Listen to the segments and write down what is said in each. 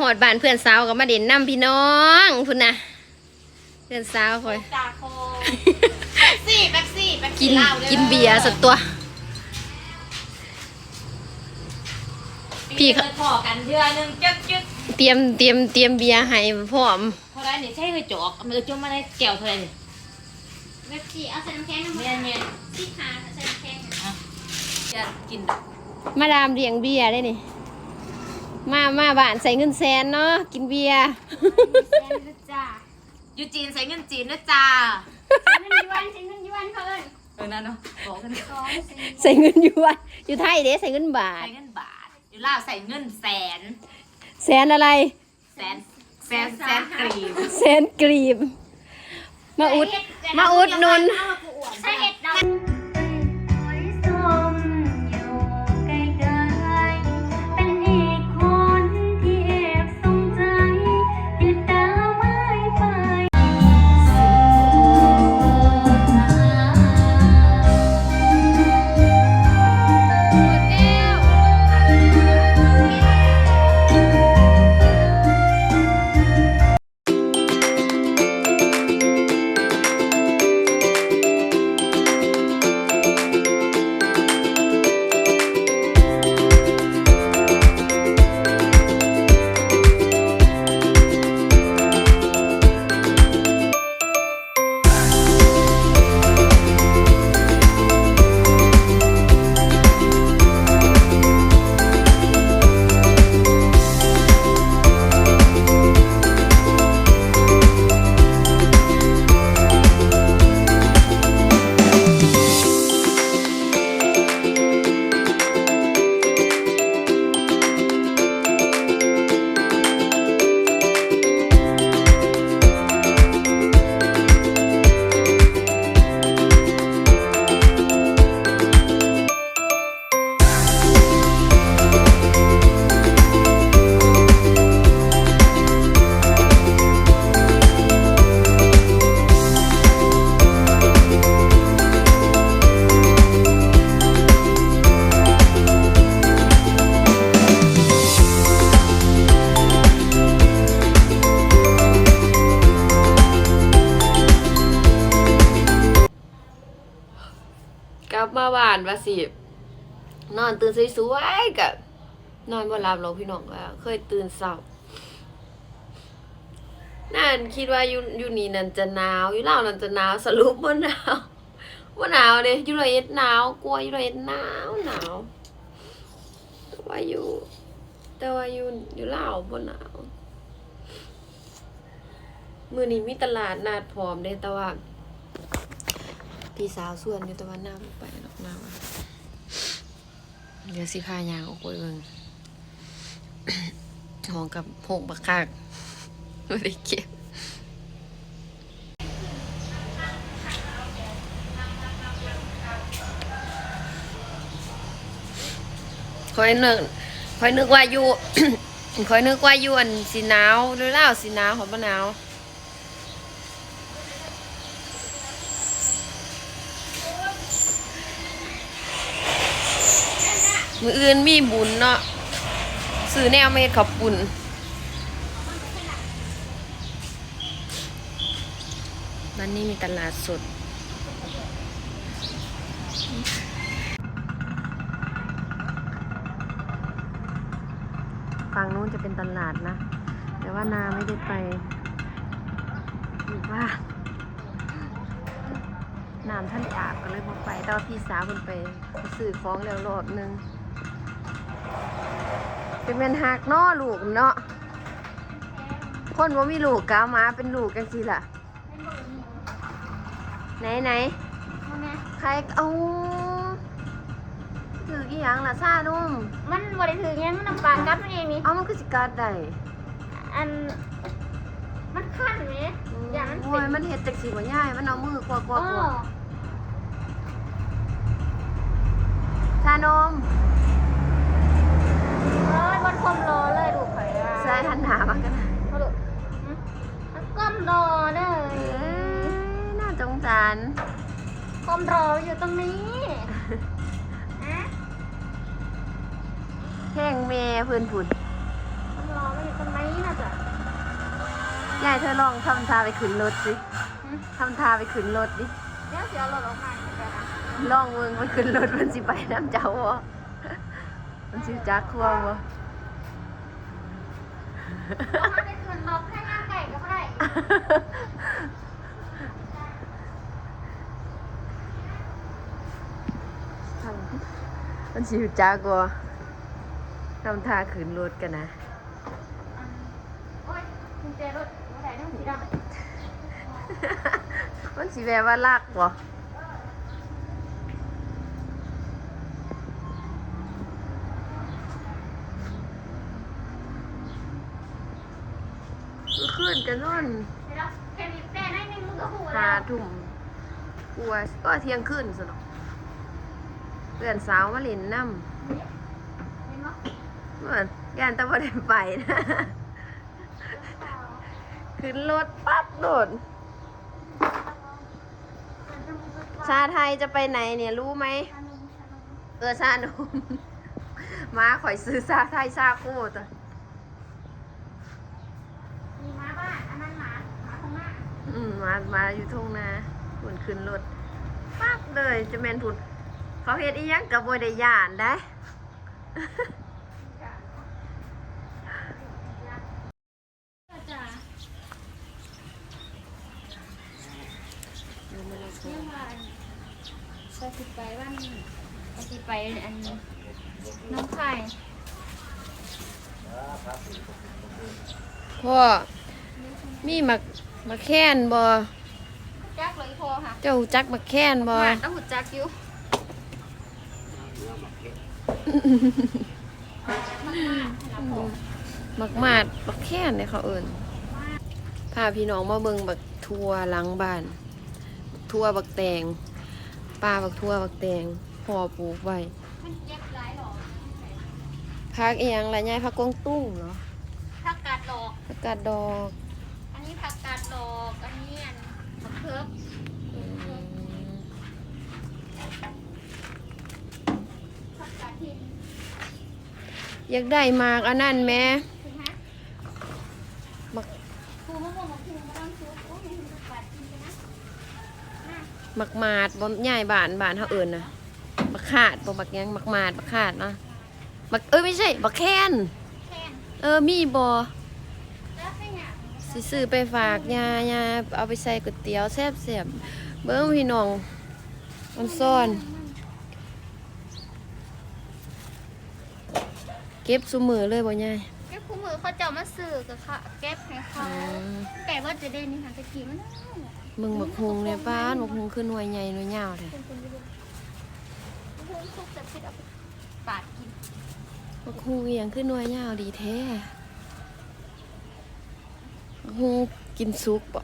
หอดบ้านเพื่อนสาวก็มาเด่นน้ำพี่น้องพุ่นนะเพื่อนสาวคอยจาโคแป๊บซี่แป๊บซี่แป๊บกิซี่นเหล้าด้อกินเบียร์สักตัว พี่พี่เคยพอกันเดือนหนึงจึ๊กจึ๊กเตรียมเตรียมเตรียมเบียร์ให้พร้อมเท่าไรเนี่ยใช่เคยจอกมันจะจมมาในแก้วเท่าไรเนี่ยเว็บสี่เอาใส่น้ำแข็งน้ำเมียนเมียนที่ขาใส่น้ำแข็งอะจะกินดอกมาดามเลี้ยงเบียร์ได้นี่ มามาบ้านใส่เงินแสนเนาะกินเบียร์แซนด้วยจ้ายูจีนใส่เงินจีนนะจ้าใช้เงินยวนใช้เงินยวนเพิ่นเออนั่นเนาะบอกกันสองสี่ใส่เงินอยู่วัดอยู่ไทยเด้ใส่เงินบาทใส่เงินบาทอยู่ลาวใส่เงินแสน แสนอะไร แสนแสนแสนกรีบแสนกรีบ มาอุด มาอุดหนุนใส่เห็ดดอกก อนตื่นสวยๆกับนอนบ่หลับหรอกพี่น้องว่าเคยตื่นเช้านั่นคิดว่าอยู่อยู่นี่นั่นจะหนาวอยู่ลานั่นจะหนาวสรุปบ่หนาวบ่หนาวเด้อยู่ละเอ็ดหนาวกลัวอยู่ละเอ็ดหนาวหนาวแต่ว่าอยู่แต่ว่าอยู่อยู่ลาวบ่หนาวมือนี้มีตลาดนัดพร้อมเด้แต่ว่าพี่สาวส่วนอยู่แต่ว่าน้าไปหรอกหน้าว่า เดี๋ยวสิพายางออกไปเบิ่งหองกับหกบักคักไม่ได้เก็บคอยนึกคอยนึกว่าอยู่คอยนึกว่าอยู่อันสีหนาวหรือเล่าสีหนาวของบ่หนาว มืออื่นมีบุญเนาะซื้อแนวเมดขับปุ่นวันนี้มีตลาดสดฝั่งนู้นจะเป็นตลาดนะ แต่ว่านาไม่ได้ไปอยู่บ้าน้ำท่านอาบก็เลยมาไปแต่ว่าพี่สาวเพิ่นไปซื้อของแล้วรอบนึง เป็นแม่นหักเนาะลูกเนาะคนว่ามีลูกกเอามาเป็นลูกกันสิล่ะ ไหนไหนใครเอาถือกี่อย่างล่ะซานุ่มมันบริถือยังมันน้ำปลากัดมันเองนี่เอามันคือสิกัดได้อันมันขั้นไหมอย่างนั้นโอ้ยมันเห็ดจากสีบ่ย่ายมันเอามือกวาดกโอ้วาดกวาดชานม เอ้ยมันคมรอเลยดูข่อยว่าใส่หันหนามากันนะเอาดูก้มรอเด้อเอ้ยน่าสงสารก้มรออยู่ตรงนี้อะแห้งแม่เพื่อนผุดก้มรอมันอยู่ตรงนี้ยายเธอลองทำทาไปขึ้นรถสิทำทาไปขึ้นรถดิเดี๋ยวเสียรถออกมาเหมือนกันนะลองมึงไปขึ้นรถมันสิไปน้ำเจ้าบ่ มันสิจักครัวบ่เอามาเป็นส่วนลบแค่ย่างไก่ก็ไม่ได้มันสิจักบ่ทำท่าขึ้นรถกันนะโอ้ยกุญแจรถไม่ได้ต้องสีดำมันสิแปลว่ารักบ่ อคืนกันนอนเดี๋ยวแค่นี้แต่ให้ในมือก็หูหาแล้วทุ่มกลัวก็เที่ยงคืนสนอกเพื่อนสาวมาเล่นน้ำเห็นไหมเหมือนยานตะวันได้ไปนะขึ้นรถปั๊บโดดชาไทยจะไปไหนเนี่ยรู้ไหมเออชาหนุ่มมาข่อยซื้อชาไทยชาโคตร มีม้าบ้านอันนั้นหมาหมาของหน้า อืมมามาอยู่ทุ่งนาผุนขึ้นรถปั๊บเลยจะแมนผุนเขาเฮ็ดอีหยังกับบได้ย่านได้จ้าเรื่องว่าไปสิไปบ้านไปสิไปอันน้องไข่พ่อมีมัก มักแค้นบ่จักเลยพอค่ะเจ้าจักมักแค้นบ่หมาต้องหุ่จักอยู่มักมาดมักแค้นเนี่ยเขาเอิ้นพาพี่น้องมาเบิ่งบักทั่วหลังบ้านบักทั่วบักแตงป้าบักทั่วบักแตงพ่อปลูกไว้มันเจ็บหลายหรอพักเอียงละยายพักกวางตุ้งเหรอผักกาดดอกผักกาดดอกอั นนี้ผักกาดดอกอันนี้อันมะเขืออืมผักกาดทินอยากได้หมากอันนั้นแหม่ถูกไหมมักครูมะม่วงมะพร้าวมะน้ำซุปโอ้ยมันผักกาดทินกันนะน่ะมักมาดบ่ใหญ่บ้านบ้านเฮาเอิ้นน่ะมักขาดบ่มักหยังมักมาดมักขาดเนาะมักเอ้ยไม่ใช่มักแค้นแค่น เออมีบ่แล้วให้หยัง สิซื้อไปฝากยายาเอาไปใส่ก๋วยเตี๋ยวแซ่บๆเบิ่งพี่น้องมันซ่อน เก็บซุมือเลยบ่ยายเก็บคู่มือเขาเจ้ามาซื้อกับเขาเก็บให้เขาอืมไก่ว่าจะได้นี่ค่ะตะกี้มันน่ามึงบักฮุงเนี่ยป้านบักฮุงขึ้นหน่วยใหญ่หน่วยยาวแท้เป็นคนดีมะพร้าวสุกแต่พิษเอาไปปาดกินบักฮุงอหย่างขึ้นหน่วยยาวดีแท้บัก ฮุงกินซุปบ่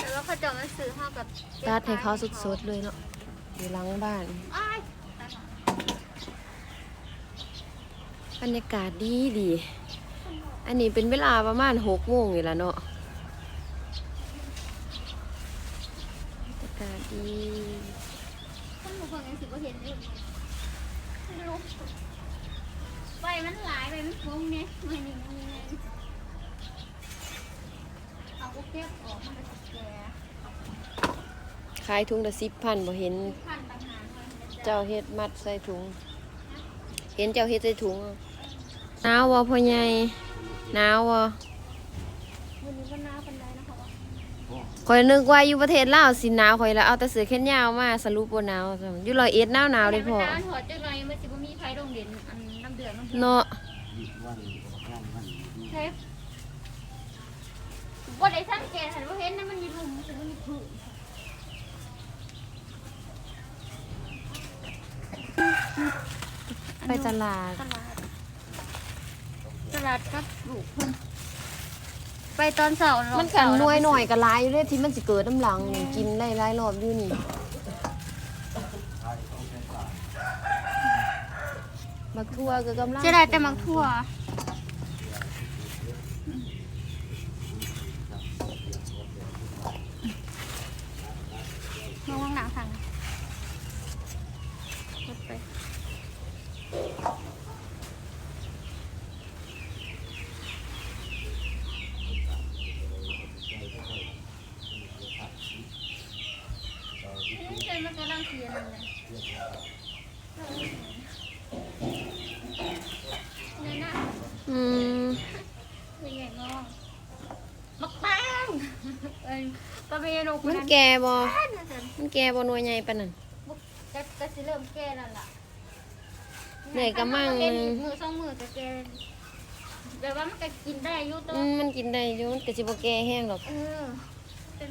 แต่ว่าเขาเจ้ามาซื้อเขากับก็บตัดให้เขาสดๆเลยเนาะอยู่หลังบ้านอ้ายบรรยากาศดีดี อันนี้เป็นเวลาประมาณหกโมงอยู่แล้วเนาะบรรยากาศดี คนบางคนยังสิบ่เห็นเลยไม่รู้ไปมันหลายไปมันฟุ้งเนี่ยไม่นี่มันนี่เอาพวกเก็บออกมันก็จะแก่ขายถุงละสิบพันบ่เห็นพันต่างหากมันจะเจ้าเฮ็ดมัดใส่ถุง เห็นเจ้าเฮ็ดใส่ถุงหนาววะพ่อใหญ่หนาววะ วันนี้ก็น่าเป็นไรนะคะ ว่าข่อยนึกว่าอยู่ประเทศลาวสิหนาวข่อยแล้วเอาแต่เสื้อแขนยาวมาสรุปบ่หนาวซ้ำอยู่ร้อยเอ็ดหนาวหนาวเลยพ่อแต่มันนานหัวจังไรมันสิบ่มีไฟโรงเรียนอันน้ำเดือดมันเนาะเทปบ่ได้สังเกตเห็นว่าเห็นนะมันมีลุมมันมีผื่นไปตลาด ตลาด ตลาดครับลูกเพิ่น ไปตอนเสาร์เาะมันกันหน่วยหน่อยก็หลายอยู่เด้ที่มันสิเกิดน้ำหลังนี่กินได้หลายรอบอยู่นี่บักทั่วก็กำลังเสียดายแต่มักทั่ว มองว่างหนังทางไป นี่เจนมันกำลังเขียนอะไรเนี่ยนะ อืมคือใหญ่งองบักปังเอ้ยก็ไม่รู้มันแก่บ่มันแก่บ่หน่วยใหญ่ปานนั้นก็ก็สิเริ่มแก่แล้วล่ะเหนื่อยกะมั่งเป็นมือสองมือก็แก่แบบว่ามันก็กินได้อยู่ตัวอืมมันกินได้อยู่มันก็สิบ่แก่แห้งหรอกเออเป็น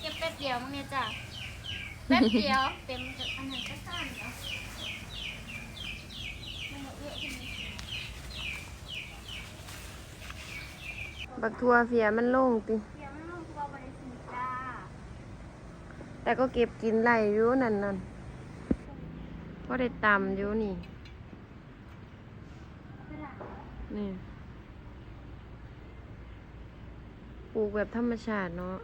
เก็บแป๊บเดียวมั้งเนี่ยจ้ะแป๊บเดียวเต็มอันนั้นก็สั้นเนาะมันเยอะขึ้น บักทัวเฟียมันโล่งติ เสียมันลงตัวบริสุทธิ์จ้าแต่ก็เก็บกินไหลอยู่นั่นนั่นก็ได้ตำอยู่นี่ นี่ ปลูกแบบธรรมชาติเนาะ